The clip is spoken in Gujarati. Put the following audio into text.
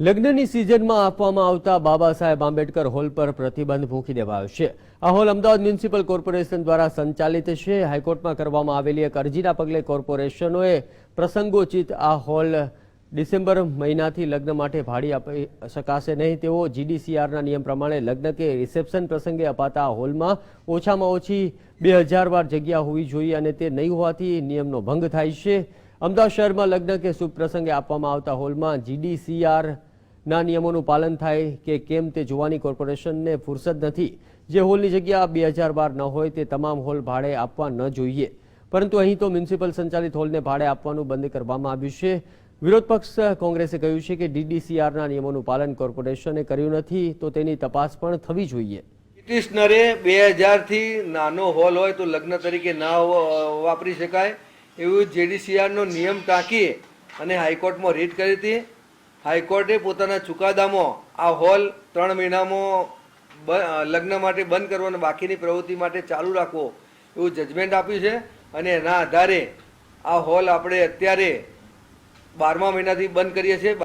લગ્નની સિઝનમાં આપવામાં આવતા બાબા સાહેબ આંબેડકર હોલ પર પ્રતિબંધ મૂકી દેવાયો છે. આ હોલ અમદાવાદ મ્યુનિસિપલ કોર્પોરેશન દ્વારા સંચાલિત છે. હાઈકોર્ટમાં કરવામાં આવેલી એક અરજીના પગલે કોર્પોરેશનોએ પ્રસંગોચિત આ હોલ ડિસેમ્બર મહિનાથી લગ્ન માટે ભાડી આપી શકાશે નહીં. તેવો જીડીસીઆરના નિયમ પ્રમાણે લગ્ન કે રિસેપ્શન પ્રસંગે અપાતા આ હોલમાં ઓછામાં ઓછી બે હજાર વાર જગ્યા હોવી જોઈએ અને તે નહીં હોવાથી નિયમનો ભંગ થાય છે. અમદાવાદ શહેરમાં લગ્ન કે શુભ પ્રસંગે આપવામાં આવતા હોલમાં જીડીસીઆર ના નિયમોનું પાલન થાય કે કેમ તે જોવાની કોર્પોરેશનને ફુરસદ નથી. જે હોલની જગ્યા બે હજાર બાર ન હોય તે તમામ હોલ ભાડે આપવા ન જોઈએ. પરંતુ અહીં તો મ્યુનિસિપલ સંચાલિત હોલને ભાડે આપવાનું બંધ કરવામાં આવ્યું છે. વિરોધ પક્ષ કોંગ્રેસે કહ્યું છે કે ડીડીસીઆરના નિયમોનું પાલન કોર્પોરેશને કર્યું નથી, તો તેની તપાસ પણ થવી જોઈએ. પિટિશનરે બે હજારથી નાનો હોલ હોય તો લગ્ન તરીકે ના વાપરી શકાય. એવું જેડીસીઆરનો નિયમ ટાંકી અને હાઈકોર્ટમાં રીટ કરી હતી. હાઈકોર્ટે પોતાના ચુકાદામાં આ હોલ ત્રણ મહિનામાં લગ્ન માટે બંધ કરવો અને બાકીની પ્રવૃત્તિ માટે ચાલુ રાખવો એવું જજમેન્ટ આપ્યું છે. અને એના આધારે આ હોલ આપણે અત્યારે બારમા મહિનાથી બંધ કરીએ છીએ.